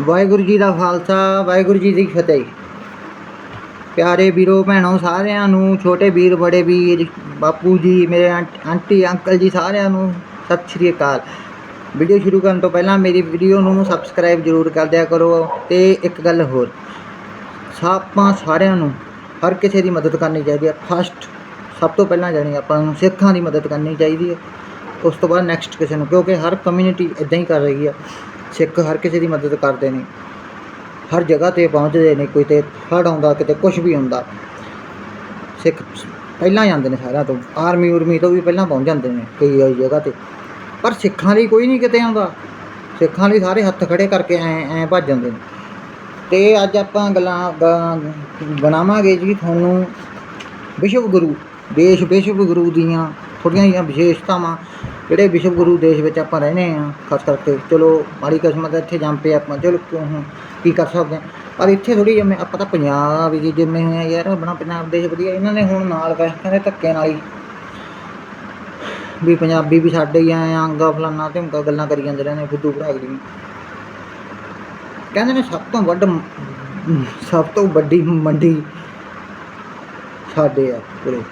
ਵਾਹਿਗੁਰੂ ਜੀ ਦਾ ਖਾਲਸਾ, ਵਾਹਿਗੁਰੂ ਜੀ ਦੀ ਫਤਿਹ। ਪਿਆਰੇ ਵੀਰੋ, ਭੈਣੋ, ਸਾਰਿਆਂ ਨੂੰ, ਛੋਟੇ ਵੀਰ, ਬੜੇ ਵੀਰ, ਬਾਪੂ ਜੀ, ਮੇਰੇ ਆਂਟ- ਆਂਟੀ, ਅੰਕਲ ਜੀ ਸਾਰਿਆਂ ਨੂੰ ਸਤਿ ਸ਼੍ਰੀ ਅਕਾਲ। ਵੀਡੀਓ ਸ਼ੁਰੂ ਕਰਨ ਤੋਂ ਪਹਿਲਾਂ ਮੇਰੀ ਵੀਡੀਓ ਨੂੰ ਸਬਸਕ੍ਰਾਈਬ ਜ਼ਰੂਰ ਕਰ ਦਿਆ ਕਰੋ ਤੇ ਇੱਕ ਗੱਲ ਹੋਰ। ਆਪਾਂ ਸਾਰਿਆਂ ਨੂੰ ਹਰ ਕਿਸੇ ਦੀ ਮਦਦ ਕਰਨੀ ਚਾਹੀਦੀ ਹੈ। ਫਸਟ, ਸਭ ਤੋਂ ਪਹਿਲਾਂ ਜਾਣੀ ਆਪਾਂ ਨੂੰ ਸਿੱਖਾਂ ਦੀ ਮਦਦ ਕਰਨੀ ਚਾਹੀਦੀ ਹੈ। ਉਸ ਤੋਂ ਬਾਅਦ ਨੈਕਸਟ ਕਿਸੇ ਨੂੰ, ਕਿਉਂਕਿ ਹਰ ਕਮਿਊਨਿਟੀ ਇਦਾਂ ਹੀ ਕਰ ਰਹੀ ਹੈ। ਸਿੱਖ ਹਰ ਕਿਸੇ ਦੀ ਮਦਦ ਕਰਦੇ ਨੇ। ਹਰ ਜਗ੍ਹਾ ਤੇ ਪਹੁੰਚਦੇ ਨੇ, ਕੋਈ ਤੇ ਹੜ੍ਹ ਆਉਂਦਾ, ਕਿਤੇ ਕੁਝ ਵੀ ਹੁੰਦਾ। ਸਿੱਖ ਪਹਿਲਾਂ ਜਾਂਦੇ ਨੇ ਸਾਰਿਆਂ ਤੋਂ, ਆਰਮੀ, ਉਰਮੀ ਤੋਂ ਵੀ ਪਹਿਲਾਂ ਪਹੁੰਚ ਜਾਂਦੇ ਨੇ ਕਈ ਕਈ ਜਗ੍ਹਾ ਤੇ। ਪਰ ਸਿੱਖਾਂ ਲਈ ਕੋਈ ਨਹੀਂ ਕਿਤੇ ਆਉਂਦਾ। ਸਿੱਖਾਂ ਲਈ ਸਾਰੇ ਹੱਥ ਖੜੇ ਕਰਕੇ ਐ ਐ ਭੱਜ ਜਾਂਦੇ ਨੇ। ਤੇ ਅੱਜ ਆਪਾਂ ਗੱਲਾਂ ਬਣਾਵਾਂਗੇ ਜੀ ਤੁਹਾਨੂੰ ਵਿਸ਼ਵ ਗੁਰੂ, ਦੇਸ਼ ਵਿਸ਼ਵ ਗੁਰੂ ਦੀਆਂ ਥੋੜ੍ਹੀਆਂ ਜਿਹੀਆਂ ਵਿਸ਼ੇਸ਼ਤਾਵਾਂ। ਜਿਹੜੇ ਵਿਸ਼ਵ ਗੁਰੂ ਦੇਸ਼ ਵਿੱਚ ਆਪਾਂ ਰਹਿੰਦੇ ਆ ਖਾਸ ਕਰਕੇ ਚਲੋ ਮਾੜੀ ਕਿਸਮਤ ਇੱਥੇ ਜੰਮ ਪਏ ਆਪਾਂ, ਚਲੋ ਕਿਉਂ ਕੀ ਕਰ ਸਕਦੇ ਹਾਂ। ਪਰ ਇੱਥੇ ਥੋੜੀ ਜਿਵੇਂ ਆਪਾਂ ਤਾਂ ਪੰਜਾਬ ਵੀ ਜਿਵੇਂ ਹੋਏ ਯਾਰ, ਆਪਣਾ ਪੰਜਾਬ ਦੇਸ਼ ਵਧੀਆ, ਇਹਨਾਂ ਨੇ ਹੁਣ ਨਾਲ ਕਹਿ ਕਹਿੰਦੇ ਧੱਕੇ ਨਾਲ ਹੀ ਵੀ ਪੰਜਾਬੀ ਵੀ ਸਾਡੇ ਹੀ ਆਏ ਆਂਗਾ ਫਲਾਨਾ ਢਿਮਕਾ ਗੱਲਾਂ ਕਰੀ ਜਾਂਦੇ ਰਹਿੰਦੇ ਫੁੱਦੂ ਭਰਾ ਜੀ। ਕਹਿੰਦੇ ਨੇ ਸਭ ਤੋਂ ਵੱਡ ਸਭ ਤੋਂ ਵੱਡੀ ਮੰਡੀ ਸਾਡੇ ਆ ਪੂਰੇ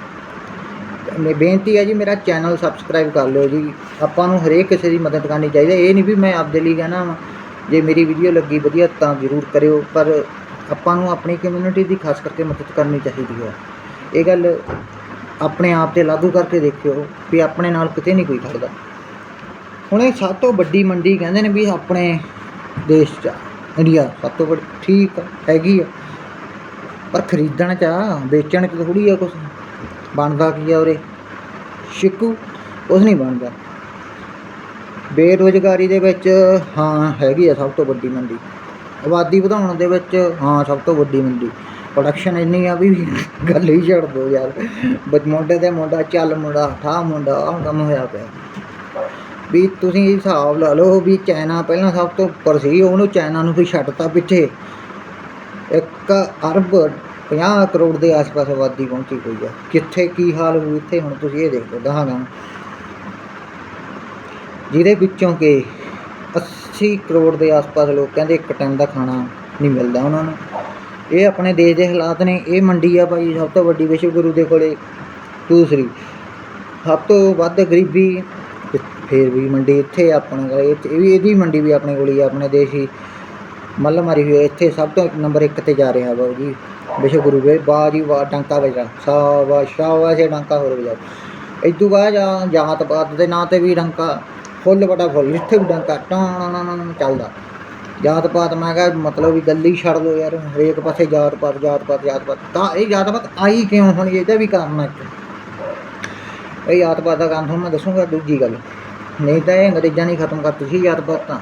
ਬੇਨਤੀ ਹੈ ਜੀ ਮੇਰਾ ਚੈਨਲ ਸਬਸਕ੍ਰਾਈਬ ਕਰ ਲਿਓ ਜੀ। ਆਪਾਂ ਨੂੰ ਹਰੇਕ ਕਿਸੇ ਦੀ ਮਦਦ ਕਰਨੀ ਚਾਹੀਦੀ ਇਹ ਨਹੀਂ ਵੀ ਮੈਂ ਆਪਦੇ ਲਈ ਕਹਿਣਾ ਵਾਂ ਜੇ ਮੇਰੀ ਵੀਡੀਓ ਲੱਗੀ ਵਧੀਆ ਤਾਂ ਜ਼ਰੂਰ ਕਰਿਓ ਪਰ ਆਪਾਂ ਨੂੰ ਆਪਣੀ ਕਮਿਊਨਿਟੀ ਦੀ ਖਾਸ ਕਰਕੇ ਮਦਦ ਕਰਨੀ ਚਾਹੀਦੀ ਹੈ। ਇਹ ਗੱਲ ਆਪਣੇ ਆਪ ਤੇ ਲਾਗੂ ਕਰਕੇ ਦੇਖਿਓ ਵੀ ਆਪਣੇ ਨਾਲ ਕਿਤੇ ਨਹੀਂ ਕੋਈ ਖੜਦਾ। ਹੁਣ ਇਹ ਸਭ ਤੋਂ ਵੱਡੀ ਮੰਡੀ ਕਹਿੰਦੇ ਨੇ ਵੀ ਆਪਣੇ ਦੇਸ਼ 'ਚ ਇੰਡੀਆ ਸਭ ਤੋਂ ਵੱਡੀ ਠੀਕ ਆ, ਹੈਗੀ ਆ। ਪਰ ਖਰੀਦਣ 'ਚ ਆ ਵੇਚਣ 'ਚ ਥੋੜੀ ਆ ਕੁਛ। ਬਣਦਾ ਕੀ ਆ ਉਰੇ? ਸ਼ਿਕੂ? ਕੁਛ ਨਹੀਂ ਬਣਦਾ। ਬੇਰੁਜ਼ਗਾਰੀ ਦੇ ਵਿੱਚ ਹਾਂ, ਹੈਗੀ ਆ ਸਭ ਤੋਂ ਵੱਡੀ ਮੰਡੀ ਆਬਾਦੀ ਵਧਾਉਣ ਦੇ ਵਿੱਚ ਹਾਂ, ਸਭ ਤੋਂ ਵੱਡੀ ਮੰਡੀ ਪ੍ਰੋਡਕਸ਼ਨ ਇੰਨੀ ਆ ਵੀ ਗੱਲ ਹੀ ਛੱਡ ਦੋ ਯਾਰ। ਬਚ ਮੁੰਡੇ ਦੇ ਮੁੰਡਾ, ਚੱਲ ਮੁੰਡਾ, ਠਾ ਮੁੰਡਾ, ਆਹ ਕੰਮ ਹੋਇਆ ਪਿਆ। ਵੀ ਤੁਸੀਂ ਹਿਸਾਬ ਲਾ ਲਓ ਵੀ ਚਾਈਨਾ ਪਹਿਲਾਂ ਸਭ ਤੋਂ ਉੱਪਰ ਸੀ ਉਹਨੂੰ ਚਾਈਨਾ ਨੂੰ ਵੀ ਛੱਡਤਾ ਪਿੱਛੇ। ਇੱਕ ਅਰਬ 50 ਕਰੋੜ ਦੇ ਆਸ-ਪਾਸ ਆਬਾਦੀ ਪਹੁੰਚੀ ਪਈ ਆ। ਕਿੱਥੇ ਕੀ ਹਾਲ ਹੋਊ, ਇੱਥੇ ਹੁਣ ਤੁਸੀਂ ਇਹ ਦੇਖੋ ਦਹਾਂਗਾ ਜਿਹਦੇ ਵਿੱਚੋਂ ਕਿ 80 ਕਰੋੜ ਦੇ ਆਸ-ਪਾਸ ਲੋਕ ਕਹਿੰਦੇ ਇੱਕ ਟਾਈਮ ਦਾ ਖਾਣਾ ਨਹੀਂ ਮਿਲਦਾ ਉਹਨਾਂ ਨੂੰ। ਇਹ ਆਪਣੇ ਦੇਸ਼ ਦੇ ਹਾਲਾਤ ਨੇ, ਇਹ ਮੰਡੀ ਆ ਭਾਈ ਸਭ ਤੋਂ ਵੱਡੀ ਵਿਸ਼ਵ ਗੁਰੂ ਦੇ ਕੋਲੇ। ਦੂਸਰੀ, ਸਭ ਤੋਂ ਵੱਧ ਗਰੀਬੀ, ਤੇ ਫੇਰ ਵੀ ਮੰਡੀ ਇੱਥੇ ਆਪਣੇ ਕੋਲ, ਇਹ ਵੀ ਇਹਦੀ ਮੰਡੀ ਵੀ ਆਪਣੇ ਕੋਲ ਹੀ ਆਪਣੇ ਦੇਸ਼ ਹੀ। ਮੱਲ ਮਾਰੀ ਹੋਈ ਹੈ। ਇੱਥੇ ਸਭ ਤੋਂ ਨੰਬਰ 1 ਤੇ ਜਾ ਰਿਹਾ ਬਾਬੂ ਜੀ। ਵਿਸ਼ਵ ਗੁਰੂ ਦੇ ਬਾਜੀ ਜੀ, ਵਾਹ ਡਾਂਕਾ ਵਜਾ। ਸ਼ਾਬਾਸ਼ ਸ਼ਾਬਾਸ਼ ਇਹ ਡਾਂਕਾ ਹੋਰ ਵਜਾ। ਇਦੋਂ ਬਾਅਦ ਜਾਂ ਜਾਤ ਪਾਤ ਦੇ ਨਾਂ ਤੇ ਵੀ ਡਾਂਕਾ। ਫੁੱਲ ਬੜਾ ਫੁੱਲ ਇੱਥੇ ਵੀ ਡਾਂਕਾ, ਟਾਂ ਚੱਲਦਾ। ਜਾਤ ਪਾਤ ਮੈਂ ਕਿਹਾ, ਮਤਲਬ ਵੀ ਗੱਲ ਹੀ ਛੱਡ ਲੋ ਯਾਰ, ਹਰੇਕ ਪਾਸੇ ਜਾਤ ਪਾਤ ਜਾਤ ਪਾਤ ਜਾਤ ਪਾਤ। ਤਾਂ ਇਹ ਜਾਤ ਪਾਤ ਆਈ ਕਿਉਂ ਹੁਣ? ਇਹਦਾ ਵੀ ਕਾਰਨ ਹੈ ਇੱਕ। ਇਹ ਜਾਤ ਪਾਤ ਦਾ ਕਾਰਨ ਤੁਹਾਨੂੰ ਮੈਂ ਦੱਸੂਗਾ ਦੂਜੀ ਗੱਲ। ਨਹੀਂ ਤਾਂ ਇਹ ਅੰਗਰੇਜ਼ਾਂ ਨੇ ਹੀ ਖਤਮ ਕਰਤੀ ਸੀ ਜਾਤ ਪਾਤ ਤਾਂ।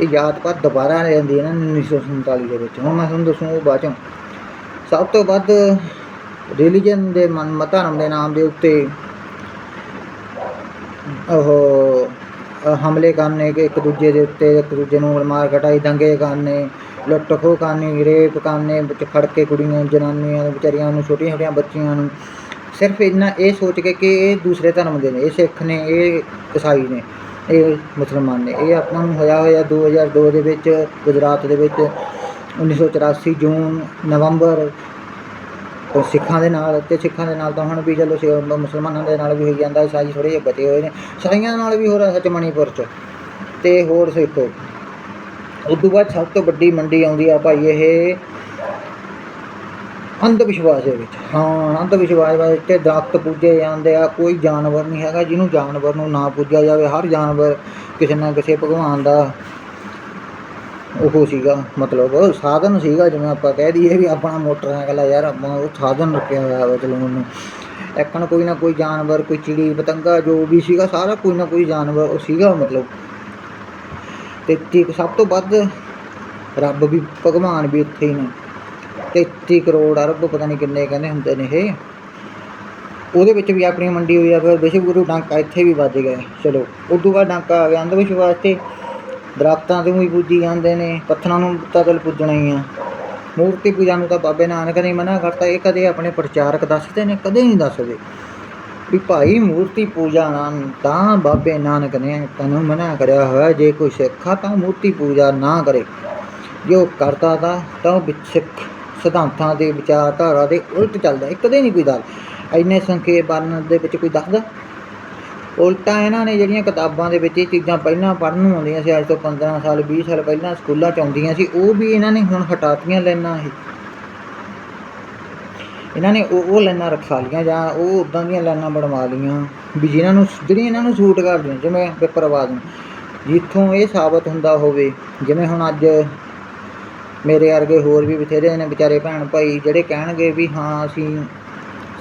ਇਹ ਜਾਤ ਪਾਤ ਦੁਬਾਰਾ ਆ ਜਾਂਦੀ ਹੈ ਨਾ 1947 ਦੇ ਵਿੱਚ। ਹੁਣ ਮੈਂ ਤੁਹਾਨੂੰ ਦੱਸੂ ਉਹ ਬਾਅਦ ਚੋਂ। ਸਭ ਤੋਂ ਵੱਧ ਰਿਲੀਜਨ ਦੇ ਮਨ ਧਰਮ ਦੇ ਨਾਮ ਦੇ ਉੱਤੇ ਉਹ ਹਮਲੇ ਕਰਨੇ ਕਿ ਇੱਕ ਦੂਜੇ ਦੇ ਉੱਤੇ ਇੱਕ ਦੂਜੇ ਨੂੰ ਮਾਰ ਕਟਾਈ ਦੰਗੇ ਕਰਨੇ ਲੁੱਟ ਖੋਹ ਕਰਨੀ, ਰੇਪ ਕਰਨੇ, ਵਿੱਚ ਫੜ ਕੇ ਕੁੜੀਆਂ, ਜਨਾਨੀਆਂ, ਵਿਚਾਰੀਆਂ ਨੂੰ ਛੋਟੀਆਂ ਛੋਟੀਆਂ ਬੱਚੀਆਂ ਨੂੰ। ਸਿਰਫ ਇੰਨਾ ਇਹ ਸੋਚ ਕੇ ਕਿ ਇਹ ਦੂਸਰੇ ਧਰਮ ਦੇ ਨੇ, ਇਹ ਸਿੱਖ ਨੇ, ਇਹ ਈਸਾਈ ਨੇ। ਇਹ ਮੁਸਲਮਾਨ ਨੇ। ਇਹ ਆਪਾਂ ਨੂੰ ਹੋਇਆ ਹੋਇਆ 2002 ਦੇ ਵਿੱਚ, ਗੁਜਰਾਤ ਦੇ ਵਿੱਚ 1984 ਜੂਨ, ਨਵੰਬਰ, ਉਹ ਸਿੱਖਾਂ ਦੇ ਨਾਲ, ਤੇ ਸਿੱਖਾਂ ਦੇ ਨਾਲ ਤਾਂ ਹੁਣ ਵੀ ਚਲੋ ਸਿ- ਮੁਸਲਮਾਨਾਂ ਦੇ ਨਾਲ ਵੀ ਹੋਈ ਜਾਂਦਾ ਈਸਾਈ ਥੋੜ੍ਹੇ ਜਿਹੇ ਬਚੇ ਹੋਏ ਨੇ। ਈਸਾਈਆਂ ਨਾਲ ਵੀ ਹੋ ਰਿਹਾ ਸੱਚ ਮਣੀਪੁਰ 'ਚ। ਤੇ ਹੋਰ ਸਿੱਖੋ ਉਸ ਤੋਂ ਬਾਅਦ ਸਭ ਤੋਂ ਵੱਡੀ ਮੰਡੀ ਆਉਂਦੀ ਆ ਭਾਈ ਇਹ ਅੰਧ ਵਿਸ਼ਵਾਸ ਦੇ ਵਿੱਚ। ਹਾਂ ਅੰਧ ਵਿਸ਼ਵਾਸ ਵਿੱਚ ਤੇ ਦਰਖਤ ਪੂਜੇ ਜਾਂਦੇ ਆ, ਕੋਈ ਜਾਨਵਰ ਨਹੀਂ ਹੈਗਾ ਜਿਹਨੂੰ ਜਾਨਵਰ ਨੂੰ ਨਾ ਪੂਜਿਆ ਜਾਵੇ। ਹਰ ਜਾਨਵਰ ਕਿਸੇ ਨਾ ਕਿਸੇ ਭਗਵਾਨ ਦਾ ਉਹ ਸੀਗਾ, ਮਤਲਬ ਸਾਧਨ ਸੀਗਾ, ਜਿਵੇਂ ਆਪਾਂ ਕਹਿ ਦਈਏ ਵੀ ਆਪਣਾ ਮੋਟਰਸਾਈਕਲ ਆ ਯਾਰ, ਆਪਾਂ ਉਹ ਸਾਧਨ ਰੱਖਿਆ ਹੋਇਆ ਵਾ ਚਲਾਉਣ ਨੂੰ। ਇੱਕਣ ਕੋਈ ਨਾ ਕੋਈ ਜਾਨਵਰ, ਕੋਈ ਚਿੜੀ, ਪਤੰਗਾ ਜੋ ਵੀ ਸੀਗਾ, ਸਾਰਾ ਕੋਈ ਨਾ ਕੋਈ ਜਾਨਵਰ ਉਹ ਸੀਗਾ, ਮਤਲਬ। ਤੇ ਤੇ ਸਭ ਤੋਂ ਵੱਧ ਰੱਬ ਵੀ, ਭਗਵਾਨ ਵੀ ਉੱਥੇ ਹੀ ਨੇ। 33 ਕਰੋੜ ਅਰਬ ਪਤਾ ਨਹੀਂ ਕਿੰਨੇ ਕਹਿੰਦੇ ਹੁੰਦੇ ਨੇ ਇਹ। ਉਹਦੇ ਵਿੱਚ ਵੀ ਆਪਣੀ ਮੰਡੀ ਹੋਈ ਆ, ਫਿਰ ਵਿਸ਼ਵ ਗੁਰੂ ਡਾਂਕਾ ਇੱਥੇ ਵੀ ਵੱਜ ਗਏ। ਚਲੋ, ਉਦੋਂ ਬਾਅਦ ਡਾਂਕਾ ਆ ਗਿਆ, ਅੰਧ ਵਿਸ਼ਵਾਸ ਤੇ ਦਰਖਤਾਂ ਤੋਂ ਵੀ ਪੂਜੀ ਜਾਂਦੇ ਨੇ, ਪੱਥਰਾਂ ਨੂੰ ਤਾਂ ਚਲ ਪੂਜਣਾ ਹੀ ਆ। ਮੂਰਤੀ ਪੂਜਾ ਨੂੰ ਤਾਂ ਬਾਬੇ ਨਾਨਕ ਨੇ ਮਨਾ ਕਰਤਾ, ਇਹ ਕਦੇ ਆਪਣੇ ਪ੍ਰਚਾਰਕ ਦੱਸਦੇ ਨੇ, ਕਦੇ ਨਹੀਂ ਦੱਸਦੇ। ਵੀ ਭਾਈ ਮੂਰਤੀ ਪੂਜਾ ਨਾ ਤਾਂ ਬਾਬੇ ਨਾਨਕ ਨੇ ਤੈਨੂੰ ਮਨਾ ਕਰਿਆ ਹੋਇਆ, ਜੇ ਕੋਈ ਸਿੱਖ ਆ ਤਾਂ ਮੂਰਤੀ ਪੂਜਾ ਨਾ ਕਰੇ। ਜੋ ਕਰਤਾ ਤਾਂ ਤਾਂ ਉਹ ਸਿੱਖ। ਸਿਧਾਂਤਾਂ ਦੇ ਵਿਚਾਰਧਾਰਾ ਦੇ ਉਲਟ ਚੱਲਦਾ ਇਹ ਕਦੇ ਨਹੀਂ ਕੋਈ ਦੱਸ ਇੰਨੇ ਸੰਖੇਪ ਵਰਣਨ ਦੇ ਵਿੱਚ ਕੋਈ ਦੱਸਦਾ? ਉਲਟਾ ਇਹਨਾਂ ਨੇ ਜਿਹੜੀਆਂ ਕਿਤਾਬਾਂ ਦੇ ਵਿੱਚ ਇਹ ਚੀਜ਼ਾਂ ਪਹਿਲਾਂ ਪੜ੍ਹਨ ਨੂੰ ਆਉਂਦੀਆਂ ਸੀ, ਅੱਜ ਤੋਂ 15 ਸਾਲ 20 ਸਾਲ ਪਹਿਲਾਂ ਸਕੂਲਾਂ ਚ ਆਉਂਦੀਆਂ ਸੀ, ਉਹ ਵੀ ਇਹਨਾਂ ਨੇ ਹੁਣ ਹਟਾਤੀਆਂ ਲੈਣਾ ਇਹ। ਇਹਨਾਂ ਨੇ ਉਹ ਉਹ ਲਾਈਨਾਂ ਰਖਾ ਲੀਆਂ ਜਾਂ ਉਹ ਉਦਾਂ ਦੀਆਂ ਲਾਈਨਾਂ ਬਣਵਾ ਲੀਆਂ ਵੀ ਜਿਨ੍ਹਾਂ ਨੂੰ ਜਿਹੜੀਆਂ ਇਹਨਾਂ ਨੂੰ ਸੂਟ ਕਰਦੀਆਂ, ਜਿਵੇਂ ਪੇਪਰਵਾਦ ਨੂੰ। ਜਿੱਥੋਂ ਇਹ ਸਾਬਤ ਹੁੰਦਾ ਹੋਵੇ, ਜਿਵੇਂ ਹੁਣ ਅੱਜ ਮੇਰੇ ਵਰਗੇ ਹੋਰ ਵੀ ਬਥੇਰੇ ਨੇ ਵਿਚਾਰੇ ਭੈਣ ਭਾਈ, ਜਿਹੜੇ ਕਹਿਣਗੇ ਵੀ ਹਾਂ ਅਸੀਂ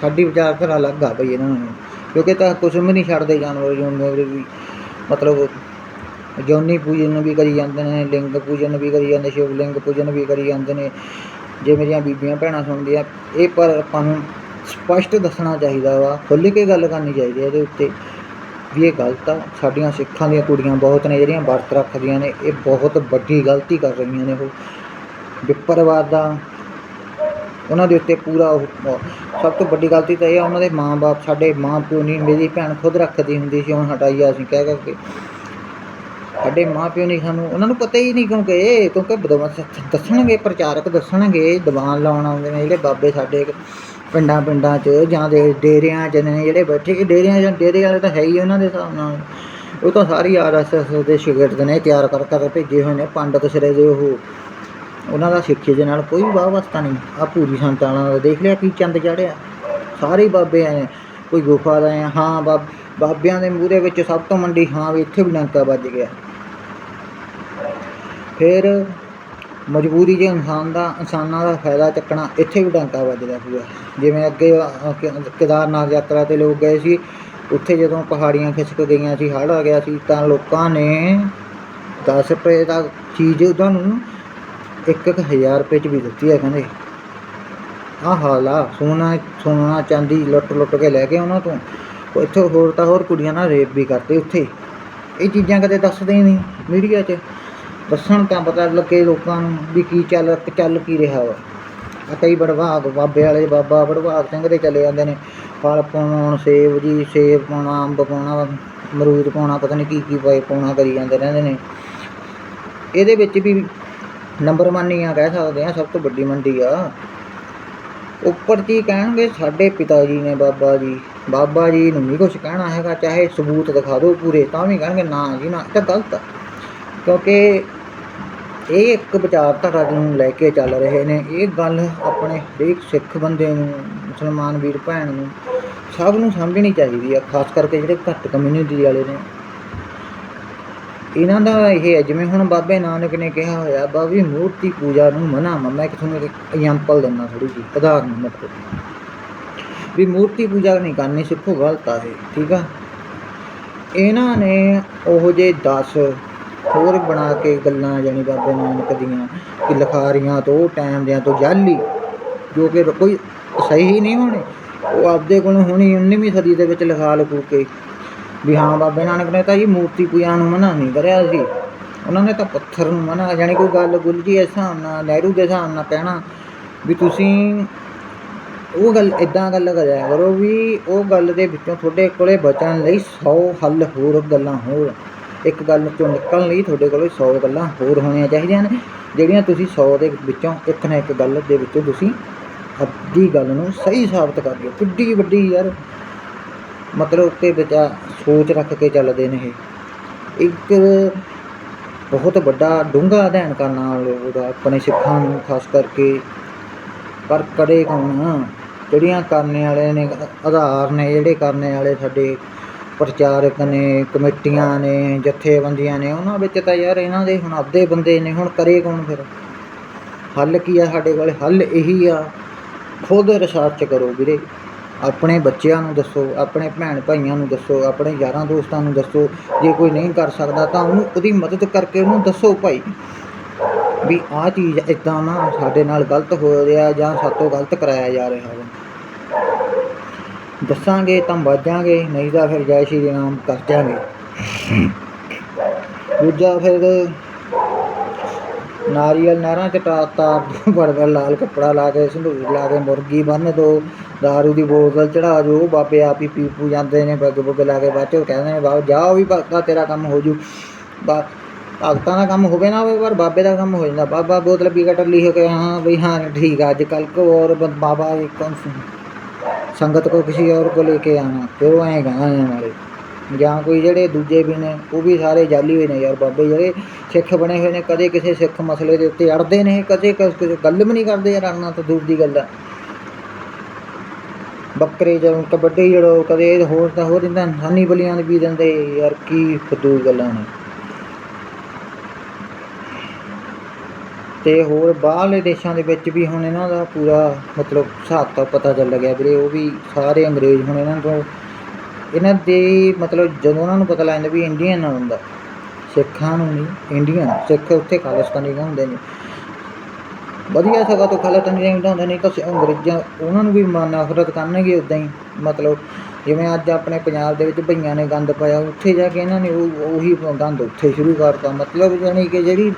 ਸਾਡੀ ਵਿਚਾਰਧਾਰਾ ਅਲੱਗ ਆ ਭਈ ਇਹਨਾਂ ਨੂੰ ਕਿਉਂਕਿ ਤਾਂ ਕੁਛ ਵੀ ਨਹੀਂ ਛੱਡਦੇ ਜਾਨਵਰ ਜਾਨਵਰ ਵੀ, ਮਤਲਬ ਜੌਨੀ ਪੂਜਨ ਵੀ ਕਰੀ ਜਾਂਦੇ ਨੇ, ਲਿੰਗ ਪੂਜਨ ਵੀ ਕਰੀ ਜਾਂਦੇ, ਸ਼ਿਵ ਲਿੰਗ ਪੂਜਨ ਵੀ ਕਰੀ ਜਾਂਦੇ ਨੇ। ਜੇ ਮੇਰੀਆਂ ਬੀਬੀਆਂ ਭੈਣਾਂ ਸੁਣਦੀਆਂ, ਇਹ ਪਰ ਆਪਾਂ ਨੂੰ ਸਪਸ਼ਟ ਦੱਸਣਾ ਚਾਹੀਦਾ ਵਾ, ਖੁੱਲ੍ਹ ਕੇ ਗੱਲ ਕਰਨੀ ਚਾਹੀਦੀ ਹੈ ਇਹਦੇ ਉੱਤੇ, ਵੀ ਇਹ ਗਲਤ ਆ। ਸਾਡੀਆਂ ਸਿੱਖਾਂ ਦੀਆਂ ਕੁੜੀਆਂ ਬਹੁਤ ਨੇ, ਜਿਹੜੀਆਂ ਵਰਤ ਰੱਖਦੀਆਂ ਨੇ, ਇਹ ਬਹੁਤ ਵੱਡੀ ਗਲਤੀ ਕਰ ਰਹੀਆਂ ਨੇ ਉਹ। ਵਿਪਰਵਾਦ ਉਹਨਾਂ ਦੇ ਉੱਤੇ ਪੂਰਾ ਉਹ ਸਭ ਤੋਂ ਵੱਡੀ ਗਲਤੀ ਤਾਂ ਇਹ ਆ, ਉਹਨਾਂ ਦੇ ਮਾਂ-ਬਾਪ ਸਾਡੇ ਮਾਂ-ਪਿਓ ਨਹੀਂ, ਮੇਰੀ ਭੈਣ ਖੁਦ ਰੱਖਦੀ ਹੁੰਦੀ ਸੀ ਹੁਣ ਹਟਾਈ ਆ ਅਸੀਂ, ਕਹਿ ਕਰਕੇ ਸਾਡੇ ਮਾਂ-ਪਿਓ ਨਹੀਂ ਸਾਨੂੰ, ਉਹਨਾਂ ਨੂੰ ਪਤਾ ਹੀ ਨਹੀਂ ਕਿਉਂਕਿ ਕਿਉਂਕਿ ਦੱਸਣਗੇ, ਪ੍ਰਚਾਰਕ ਦੱਸਣਗੇ, ਦੀਵਾਨ ਲਾਉਣ ਆਉਂਦੇ ਨੇ ਜਿਹੜੇ ਬਾਬੇ ਸਾਡੇ ਪਿੰਡਾਂ ਪਿੰਡਾਂ 'ਚ, ਜਾਂ ਦੇ ਡੇਰਿਆਂ 'ਚ ਨੇ, ਜਿਹੜੇ ਬੈਠੇ ਕਿ ਡੇਰਿਆਂ ਜਾਂ ਡੇਰੇ ਵਾਲੇ ਤਾਂ ਹੈ ਹੀ ਉਹਨਾਂ ਦੇ ਹਿਸਾਬ ਨਾਲ। ਉਹ ਤਾਂ ਸਾਰੀ ਆਰਐਸਐਸ ਦੇ ਸ਼ਾਗਿਰਦ ਨੇ, ਤਿਆਰ ਕਰ ਕਰ ਭੇਜੇ ਹੋਏ ਨੇ, ਪੰਡਤ ਸਿਰੇ ਦੇ ਉਹ ਉਹਨਾਂ ਦਾ ਸਿੱਖੇ ਦੇ ਨਾਲ ਕੋਈ ਵਾਹ ਵਸਤਾ ਨਹੀਂ। ਆ ਪੂਰੀ ਸੰਤਾਲਾਂ ਦਾ ਦੇਖ ਲਿਆ ਕੀ ਚੰਦ ਚੜਿਆ ਸਾਰੇ ਬਾਬੇ ਆਏ ਕੋਈ ਗੁਫਾ ਦਾ ਆ ਹਾਂ ਬਾਬ, ਬਾਬਿਆਂ ਦੇ ਮੂਹਰੇ ਵਿੱਚ ਸਭ ਤੋਂ ਮੰਡੀ, ਹਾਂ ਵੀ ਇੱਥੇ ਵੀ ਡਾਂਕਾ ਵੱਜ ਗਿਆ। ਫਿਰ ਮਜਬੂਰੀ ਜੇ ਇਨਸਾਨ ਦਾ, ਇਨਸਾਨਾਂ ਦਾ ਫਾਇਦਾ ਚੱਕਣਾ, ਇੱਥੇ ਵੀ ਡਾਂਕਾ ਵੱਜਦਾ ਪੂਰਾ ਜਿਵੇਂ ਅੱਗੇ ਕੇਦਾਰਨਾਥ ਯਾਤਰਾ ਤੇ ਲੋਕ ਗਏ ਸੀ, ਉੱਥੇ ਜਦੋਂ ਪਹਾੜੀਆਂ ਖਿਸਕ ਗਈਆਂ ਸੀ, ਹੜ੍ਹ ਆ ਗਿਆ ਸੀ, ਤਾਂ ਲੋਕਾਂ ਨੇ 10 ਰੁਪਏ ਦਾ ਚੀਜ਼ ਉਹਨਾਂ ਨੂੰ ਇੱਕ ਇੱਕ ਹਜ਼ਾਰ ਰੁਪਏ ਚ ਵੀ ਦਿੱਤੀ ਹੈ ਕਹਿੰਦੇ। ਆਹ ਹਾਲ ਆ, ਸੋਨਾ ਸੋਨਾ, ਚਾਂਦੀ ਲੁੱਟ ਲੁੱਟ ਕੇ ਲੈ ਗਏ ਉਹਨਾਂ ਤੋਂ। ਇੱਥੇ ਹੋਰ ਤਾਂ ਹੋਰ ਕੁੜੀਆਂ ਨਾਲ ਰੇਪ ਵੀ ਕਰਦੇ ਉੱਥੇ। ਇਹ ਚੀਜ਼ਾਂ ਕਦੇ ਦੱਸਦੇ ਹੀ ਨਹੀਂ ਮੀਡੀਆ 'ਚ। ਦੱਸਣ ਤਾਂ ਪਤਾ ਲੱਗੇ ਲੋਕਾਂ ਨੂੰ ਵੀ ਕੀ ਚੱਲ ਚੱਲ ਕੀ ਰਿਹਾ ਵਾ। ਕਈ ਬੜਵਾਗ ਬਾਬੇ ਵਾਲੇ ਬਾਬਾ ਬੜਵਾਗ ਸਿੰਘ ਦੇ ਚਲੇ ਜਾਂਦੇ ਨੇ। ਫਲ ਪਾਉਣ, ਸੇਬ ਜੀ, ਸੇਬ ਪਾਉਣਾ, ਅੰਬ ਪਾਉਣਾ ਮਰੂਦ ਪਾਉਣਾ, ਪਤਾ ਨਹੀਂ ਕੀ ਕੀ ਪਾਏ ਪਾਉਣਾ ਕਰੀ ਜਾਂਦੇ ਰਹਿੰਦੇ ਨੇ। ਇਹਦੇ ਵਿੱਚ ਵੀ ਨੰਬਰ ਮੰਨੀ ਆ ਕਹਿ ਸਕਦੇ ਆ ਸਭ ਤੋਂ ਵੱਡੀ ਮੰਡੀ ਆ। ਉੱਪਰ ਕੀ ਕਹਿਣਗੇ? ਸਾਡੇ ਪਿਤਾ ਜੀ ਨੇ ਬਾਬਾ ਜੀ ਬਾਬਾ ਜੀ ਨੂੰ ਨਹੀਂ ਕੁਝ ਕਹਿਣਾ ਹੈਗਾ, ਚਾਹੇ ਸਬੂਤ ਦਿਖਾ ਦਿਓ ਪੂਰੇ, ਤਾਂ ਵੀ ਕਹਿਣਗੇ, ਨਾ ਜੀ, ਨਾ, ਇਹ ਤਾਂ ਗਲਤ ਆ। ਕਿਉਂਕਿ ਇਹ ਇੱਕ ਵਿਚਾਰਧਾਰਾ ਨੂੰ ਲੈ ਕੇ ਚੱਲ ਰਹੇ ਨੇ। ਇਹ ਗੱਲ ਆਪਣੇ ਹਰੇਕ ਸਿੱਖ ਬੰਦੇ ਨੂੰ, ਮੁਸਲਮਾਨ ਵੀਰ ਭੈਣ ਨੂੰ ਸਭ ਨੂੰ ਸਮਝਣੀ ਚਾਹੀਦੀ ਆ, ਖਾਸ ਕਰਕੇ ਜਿਹੜੇ ਘੱਟ ਕਮਿਊਨਿਟੀ ਵਾਲੇ ਨੇ। ਇਹਨਾਂ ਦਾ ਇਹ ਹੈ, ਜਿਵੇਂ ਹੁਣ ਬਾਬੇ ਨਾਨਕ ਨੇ ਕਿਹਾ ਹੋਇਆ, ਬਾਬੀ ਮੂਰਤੀ ਪੂਜਾ ਨੂੰ ਮਨਾ ਮੈਂ ਕਿ ਤੁਹਾਨੂੰ ਇੱਕ ਐਗਜ਼ਾਮਪਲ ਦਿੰਦਾ ਥੋੜੀ ਜਿਹੀ, ਉਦਾਹਰਨ ਮਤਲਬ ਵੀ ਮੂਰਤੀ ਪੂਜਾ ਨਹੀਂ ਕਰਨੀ, ਸਿੱਖੋ ਗਲਤ ਆ ਇਹ, ਠੀਕ ਆ? ਇਹਨਾਂ ਨੇ ਉਹ ਜੇ 10 ਹੋਰ ਬਣਾ ਕੇ ਗੱਲਾਂ, ਜਾਣੀ ਬਾਬੇ ਨਾਨਕ ਦੀਆਂ, ਕਿ ਲਿਖਾਰੀਆਂ ਤੋਂ, ਟਾਈਮ ਦਿਆਂ ਤੋਂ ਜਾਲੀ ਜੋ ਕਿ ਕੋਈ ਸਹੀ ਨਹੀਂ ਹੋਣੇ, ਉਹ ਆਪਦੇ ਕੋਲੋਂ ਹੁਣੀ 19ਵੀਂ ਸਦੀ ਦੇ ਵਿੱਚ ਲਿਖਾ ਲਕੂ ਕੇ ਵੀ ਹਾਂ ਬਾਬੇ ਨਾਨਕ ਨੇ ਤਾਂ ਜੀ ਮੂਰਤੀ ਪੂਜਾ ਨੂੰ ਮਨਾ ਨਹੀਂ ਕਰਿਆ ਸੀ। ਉਹਨਾਂ ਨੇ ਤਾਂ ਪੱਥਰ ਨੂੰ ਮਨਾ ਜਾਣੀ ਕੋਈ ਗੱਲ ਗੁੱਲ ਜੀ ਇਸ ਹਿਸਾਬ ਨਾਲ, ਨਹਿਰੂ ਦੇ ਹਿਸਾਬ ਨਾਲ ਕਹਿਣਾ ਵੀ ਤੁਸੀਂ ਉਹ ਗੱਲ ਇਦਾਂ ਗੱਲ ਕਰਿਆ ਕਰੋ ਵੀ ਉਹ ਗੱਲ ਦੇ ਵਿੱਚੋਂ ਤੁਹਾਡੇ ਕੋਲੇ ਬਚਣ ਲਈ 100 ਹੱਲ ਹੋਰ ਗੱਲਾਂ ਹੋਰ, ਇੱਕ ਗੱਲ ਚੋਂ ਨਿਕਲਣ ਲਈ ਤੁਹਾਡੇ ਕੋਲੇ 100 ਗੱਲਾਂ ਹੋਰ ਹੋਣੀਆਂ ਚਾਹੀਦੀਆਂ ਨੇ, ਜਿਹੜੀਆਂ ਤੁਸੀਂ 100 ਦੇ ਵਿੱਚੋਂ ਇੱਕ ਨਾ ਇੱਕ ਗੱਲ ਦੇ ਵਿੱਚੋਂ ਤੁਸੀਂ ਅੱਧੀ ਗੱਲ ਨੂੰ ਸਹੀ ਸਾਬਤ ਕਰ ਦਿਓ। ਕਿੱਡੀ ਵੱਡੀ ਯਾਰ, ਮਤਲਬ ਕਿ ਬਚਾ ਸੋਚ ਰੱਖ ਕੇ ਚੱਲਦੇ ਨੇ ਇਹ। ਇੱਕ ਬਹੁਤ ਵੱਡਾ ਡੂੰਘਾ ਅਧਿਐਨ ਕਰਨਾ ਨਾਲ ਉਹਦਾ ਆਪਣੇ ਸਿੱਖਾਂ ਨੂੰ ਖਾਸ ਕਰਕੇ ਪਰ ਕਰੇ ਕੌਣ ਜਿਹੜੀਆਂ ਕਰਨੇ ਵਾਲੇ ਨੇ, ਆਧਾਰ ਨੇ, ਜਿਹੜੇ ਕਰਨੇ ਵਾਲੇ ਸਾਡੇ ਪ੍ਰਚਾਰਕ ਨੇ, ਕਮੇਟੀਆਂ ਨੇ, ਜਥੇਬੰਦੀਆਂ ਨੇ, ਉਹਨਾਂ ਵਿੱਚ ਤਾਂ ਯਾਰ ਇਹਨਾਂ ਦੇ ਹੁਣ ਆਪਦੇ ਬੰਦੇ ਨੇ, ਹੁਣ ਕਰੇ ਕੌਣ ਫਿਰ? ਹੱਲ ਕੀ ਆ ਸਾਡੇ ਕੋਲ? ਹੱਲ ਇਹੀ ਆ, ਖੁਦ ਰਿਸਰਚ ਕਰੋ ਵੀਰੇ। ਆਪਣੇ ਬੱਚਿਆਂ ਨੂੰ ਦੱਸੋ, ਆਪਣੇ ਭੈਣ ਭਾਈਆਂ ਨੂੰ ਦੱਸੋ, ਆਪਣੇ ਯਾਰਾਂ ਦੋਸਤਾਂ ਨੂੰ ਦੱਸੋ, ਜੇ ਕੋਈ ਨਹੀਂ ਕਰ ਸਕਦਾ ਤਾਂ ਉਹਨੂੰ ਉਹਦੀ ਮਦਦ ਕਰਕੇ ਉਹਨੂੰ ਦੱਸੋ ਭਾਈ ਵੀ ਆਹ ਚੀਜ਼ ਇਦਾਂ ਨਾ ਸਾਡੇ ਨਾਲ ਗਲਤ ਹੋ ਰਿਹਾ ਜਾਂ ਸਾਤੋਂ ਗਲਤ ਕਰਾਇਆ ਜਾ ਰਿਹਾ ਵਾ। ਦੱਸਾਂਗੇ ਤਾਂ ਬਾਜਾਂਗੇ ਨਹੀਂ ਤਾਂ ਫਿਰ ਜੈ ਸ਼੍ਰੀ ਰਾਮ ਕਰ ਦਿਆਂਗੇ। ਦੂਜਾ ਫਿਰ ਨਾਰੀਅਲ ਨਹਿਰਾਂ ਚ ਤਾ ਤਾਰ ਬੜ ਲਾਲ ਕੱਪੜਾ ਲਾ ਕੇ, ਸੰਧੂਰ ਲਾ ਕੇ, ਮੁਰਗੀ ਬੰਨ ਦੋ ਦਾਰੂ ਦੀ ਬੋਤਲ ਚੜਾ ਜੋ ਬਾਬੇ ਆਪ ਹੀ ਪੀ ਪੂ ਜਾਂਦੇ ਨੇ ਪੱਗ ਪੁੱਗ ਲਾ ਕੇ ਬਾਅਦ ਚੋਂ ਕਹਿੰਦੇ ਨੇ ਬਾਬਾ ਜਾ ਉਹ ਵੀ ਭਗਤਾ ਤੇਰਾ ਕੰਮ ਹੋ ਜੂ ਬਾ ਭਗਤਾਂ ਦਾ ਕੰਮ ਹੋਵੇ ਨਾ ਹੋਵੇ ਪਰ ਬਾਬੇ ਦਾ ਕੰਮ ਹੋ ਜਾਂਦਾ ਬਾਬਾ ਬੋਤਲ ਪੀ ਕੇ ਟੱਲੀ ਹੋ ਕੇ ਹਾਂ ਬਈ ਹਾਂ ਠੀਕ ਆ ਅੱਜ ਕੱਲ ਕੋ ਔਰ ਬਾਬਾ ਇੱਕ ਸੰਗਤ ਕੋ ਕਿਸੇ ਔਰ ਕੋ ਲੈ ਕੇ ਆਣਾ ਕਿਉਂ ਐ ਗਾਣੇ ਵਾਲੇ ਜਾਂ ਕੋਈ ਜਿਹੜੇ ਦੂਜੇ ਵੀ ਨੇ ਉਹ ਵੀ ਸਾਰੇ ਜਾਲੀ ਹੋਏ ਨੇ ਯਾਰ ਬਾਬੇ ਜਿਹੜੇ ਸਿੱਖ ਬਣੇ ਹੋਏ ਨੇ ਕਦੇ ਕਿਸੇ ਸਿੱਖ ਮਸਲੇ ਦੇ ਉੱਤੇ ਅੜਦੇ ਨੇ ਕਦੇ ਕਿਸੇ ਗੱਲ ਵੀ ਨਹੀਂ ਕਰਦੇ ਯਾਰ ਅੜਨਾ ਤਾਂ ਦੂਰ ਦੀ ਗੱਲ ਆ ਬੱਕਰੇ ਜਦੋਂ ਕਬੱਡੀ ਜੜੋ ਕਦੇ ਇਹ ਹੋਰ ਤਾਂ ਹੋਰ ਦਿੰਦਾ ਇਨਸਾਨੀ ਬਲੀਆਂ ਦੇ ਵੀ ਦਿੰਦੇ ਯਾਰ ਕੀ ਫਦੂਲ ਗੱਲਾਂ ਨੇ। ਤੇ ਹੋਰ ਬਾਹਰਲੇ ਦੇਸ਼ਾਂ ਦੇ ਵਿੱਚ ਵੀ ਹੁਣ ਇਹਨਾਂ ਦਾ ਪੂਰਾ ਮਤਲਬ ਹਿਸਾਬ ਤਾਂ ਪਤਾ ਚੱਲ ਗਿਆ ਵੀਰੇ, ਉਹ ਵੀ ਸਾਰੇ ਅੰਗਰੇਜ਼ ਹੁਣ ਇਹਨਾਂ ਤੋਂ, ਇਹਨਾਂ ਦੇ ਮਤਲਬ ਜਦੋਂ ਉਹਨਾਂ ਨੂੰ ਪਤਾ ਲੱਗ ਜਾਂਦਾ ਵੀ ਇੰਡੀਅਨ ਨਾਲ ਹੁੰਦਾ, ਸਿੱਖਾਂ ਨੂੰ ਨਹੀਂ, ਇੰਡੀਅਨ ਸਿੱਖ ਉੱਥੇ ਖਾਲਿਸਤਾਨੀ ਹੁੰਦੇ ਨੇ। ਵਧੀਆ ਸਗਾ ਤੋਂ ਖਾਲਿਸਤਾਨੀ ਨਹੀਂ ਹੁੰਦਾ ਨਹੀਂ ਤਾਂ ਅੰਗਰੇਜ਼ਾਂ ਉਹਨਾਂ ਨੂੰ ਵੀ ਮਨ ਨਫ਼ਰਤ ਕਰਨਗੇ ਉਦਾਂ ਹੀ, ਮਤਲਬ ਜਿਵੇਂ ਅੱਜ ਆਪਣੇ ਪੰਜਾਬ ਦੇ ਵਿੱਚ ਭਈਆਂ ਨੇ ਗੰਦ ਪਾਇਆ, ਉੱਥੇ ਜਾ ਕੇ ਇਹਨਾਂ ਨੇ ਉਹ, ਉਹੀ ਗੰਦ ਉੱਥੇ ਸ਼ੁਰੂ ਕਰਤਾ, ਮਤਲਬ ਜਾਣੀ ਕਿ ਜਿਹੜੀ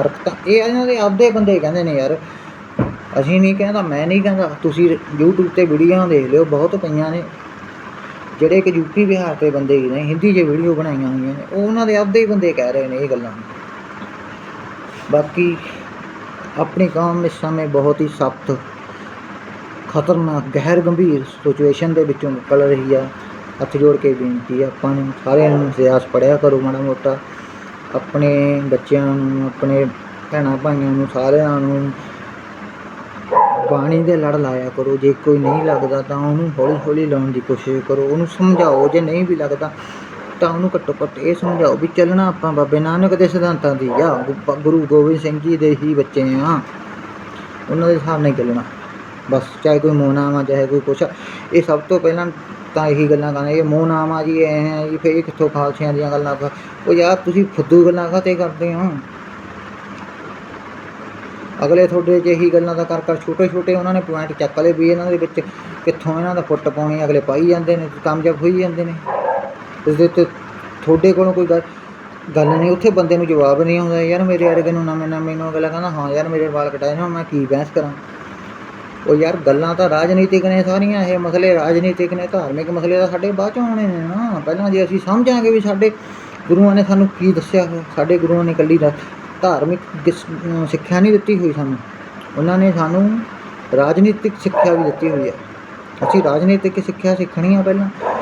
ਹਰਕਤਾਂ, ਇਹ ਇਹਨਾਂ ਦੇ ਆਪਦੇ ਬੰਦੇ ਕਹਿੰਦੇ ਨੇ ਯਾਰ, ਅਸੀਂ ਨਹੀਂ ਕਹਿੰਦਾ, ਮੈਂ ਨਹੀਂ ਕਹਿੰਦਾ, ਤੁਸੀਂ YouTube ਤੇ ਵੀਡੀਓ ਦੇਖ ਲਿਓ, ਬਹੁਤ ਪਈਆਂ ਨੇ, ਜਿਹੜੇ ਕਿ ਯੂਪੀ ਬਿਹਾਰ ਦੇ ਬੰਦੇ ਨੇ, ਹਿੰਦੀ 'ਚ ਵੀਡੀਓ ਬਣਾਈਆਂ ਹੋਈਆਂ ਨੇ, ਉਹ ਉਹਨਾਂ ਦੇ ਆਪਦੇ ਹੀ ਬੰਦੇ ਕਹਿ ਰਹੇ ਨੇ ਇਹ ਗੱਲਾਂ। ਬਾਕੀ ਆਪਣੀ ਕੌਮ ਇਸ ਸਮੇਂ ਬਹੁਤ ਹੀ ਸਖਤ, ਖਤਰਨਾਕ, ਗਹਿਰ, ਗੰਭੀਰ ਸਿਚੁਏਸ਼ਨ ਦੇ ਵਿੱਚੋਂ ਨਿਕਲ ਰਹੀ ਆ। ਹੱਥ ਜੋੜ ਕੇ ਬੇਨਤੀ ਆ, ਆਪਾਂ ਨੂੰ ਸਾਰਿਆਂ ਨੂੰ ਇਤਿਹਾਸ ਪੜ੍ਹਿਆ ਕਰੋ ਮਾੜਾ ਮੋਟਾ। ਆਪਣੇ ਬੱਚਿਆਂ ਨੂੰ, ਆਪਣੇ ਭੈਣਾਂ ਭਾਈਆਂ ਨੂੰ, ਸਾਰਿਆਂ ਨੂੰ ਬਾਣੀ ਦੇ ਲੜ ਲਾਇਆ ਕਰੋ। ਜੇ ਕੋਈ ਨਹੀਂ ਲੱਗਦਾ ਤਾਂ ਉਹਨੂੰ ਹੌਲੀ ਹੌਲੀ ਲਾਉਣ ਦੀ ਕੋਸ਼ਿਸ਼ ਕਰੋ। ਉਹਨੂੰ ਸਮਝਾਓ, ਜੇ ਨਹੀਂ ਵੀ ਲੱਗਦਾ ਤਾਂ ਉਹਨੂੰ ਘੱਟੋ ਘੱਟ ਇਹ ਸਮਝਾਓ ਵੀ ਚੱਲਣਾ ਆਪਾਂ ਬਾਬੇ ਨਾਨਕ ਦੇ ਸਿਧਾਂਤਾਂ ਦੀ ਆ। ਗੁਰੂ ਗੋਬਿੰਦ ਸਿੰਘ ਜੀ ਦੇ ਹੀ ਬੱਚੇ ਆ। ਉਹਨਾਂ ਦੇ ਹਿਸਾਬ ਨਾਲ ਹੀ ਚੱਲਣਾ। ਬਸ, ਚਾਹੇ ਕੋਈ ਮੋਨਾਮਾ ਚਾਹੇ ਕੋਈ ਕੁਛ ਇਹ ਸਭ ਤੋਂ ਪਹਿਲਾਂ ਤਾਂ ਇਹੀ ਗੱਲਾਂ ਕਰਨਾ। ਇਹ ਮੋਨਾਮਾ ਜੀ ਐ ਹੈ ਜੀ, ਫਿਰ ਕਿੱਥੋਂ ਖਾਲਸਿਆਂ ਦੀਆਂ ਗੱਲਾਂ ਕਰ ਉਹ ਯਾਰ ਤੁਸੀਂ ਫੁੱਦੂ ਗੱਲਾਂ ਖਾਤੇ ਕਰਦੇ ਹੋ? ਅਗਲੇ ਤੁਹਾਡੇ 'ਚ ਇਹੀ ਗੱਲਾਂ ਦਾ ਕਰ ਕਰ ਛੋਟੇ ਛੋਟੇ ਉਹਨਾਂ ਨੇ ਪੁਆਇੰਟ ਚੱਕ ਲਏ ਵੀ ਇਹਨਾਂ ਦੇ ਵਿੱਚ ਕਿੱਥੋਂ ਇਹਨਾਂ ਦਾ ਫੁੱਟ ਪਾਉਣੀ, ਅਗਲੇ ਪਾਈ ਜਾਂਦੇ ਨੇ ਕਾਮਯਾਬ ਹੋਈ ਜਾਂਦੇ ਨੇ। ਇਸ ਦੇ ਉੱਤੇ ਤੁਹਾਡੇ ਕੋਲੋਂ ਕੋਈ ਗੱਲ ਗੱਲ ਨਹੀਂ, ਉੱਥੇ ਬੰਦੇ ਨੂੰ ਜਵਾਬ ਨਹੀਂ ਆਉਂਦਾ, ਯਾਰ ਮੇਰੇ ਵਰਗੇ ਨੂੰ ਨਵੇਂ ਨਵੇਂ ਨੂੰ ਅਗਲਾ ਕਹਿੰਦਾ, ਹਾਂ ਯਾਰ ਮੇਰੇ ਵਾਲ ਕਟਾਏ ਨੇ ਮੈਂ ਕੀ ਬਹਿਸ ਕਰਾਂ? ਉਹ ਯਾਰ ਗੱਲਾਂ ਤਾਂ ਰਾਜਨੀਤਿਕ ਨੇ ਸਾਰੀਆਂ, ਇਹ ਮਸਲੇ ਰਾਜਨੀਤਿਕ ਨੇ, ਧਾਰਮਿਕ ਮਸਲੇ ਤਾਂ ਸਾਡੇ ਬਾਅਦ ਚ ਆਉਣੇ ਨੇ ਨਾ। ਪਹਿਲਾਂ ਜੇ ਅਸੀਂ ਸਮਝਾਂਗੇ ਵੀ ਸਾਡੇ ਗੁਰੂਆਂ ਨੇ ਸਾਨੂੰ ਕੀ ਦੱਸਿਆ ਹੋਇਆ ਸਾਡੇ ਗੁਰੂਆਂ ਨੇ ਇਕੱਲੀ ਰਾ- ਧਾਰਮਿਕ ਸਿੱਖਿਆ ਨਹੀਂ ਦਿੱਤੀ ਹੋਈ ਸਾਨੂੰ। ਉਹਨਾਂ ਨੇ ਸਾਨੂੰ ਰਾਜਨੀਤਿਕ ਸਿੱਖਿਆ ਵੀ ਦਿੱਤੀ ਹੋਈ ਹੈ। ਅਸੀਂ ਰਾਜਨੀਤਿਕ ਸਿੱਖਿਆ ਸਿੱਖਣੀ ਆ ਪਹਿਲਾਂ।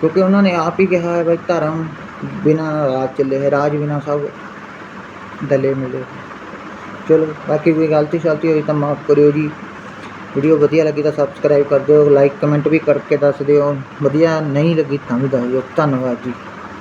ਕਿਉਂਕਿ ਉਹਨਾਂ ਨੇ ਆਪ ਹੀ ਕਿਹਾ ਹੈ ਬਈ ਧਰਮ ਬਿਨਾ ਰਾਜ ਚੱਲੇ ਹੈ, ਰਾਜ ਬਿਨਾ ਸਭ ਦਲੇ ਮਿਲੇ ਚਲੋ, ਬਾਕੀ ਕੋਈ ਗਲਤੀ ਸ਼ਲਤੀ ਹੋਈ ਤਾਂ ਮਾਫ ਕਰਿਓ ਜੀ। ਵੀਡੀਓ ਵਧੀਆ ਲੱਗੀ ਤਾਂ ਸਬਸਕ੍ਰਾਈਬ ਕਰ ਦਿਓ ਲਾਈਕ ਕਮੈਂਟ ਵੀ ਕਰਕੇ ਦੱਸ ਦਿਓ। ਵਧੀਆ ਨਹੀਂ ਲੱਗੀ ਤਾਂ ਵੀ ਦੱਸ ਦਿਓ। ਧੰਨਵਾਦ ਜੀ।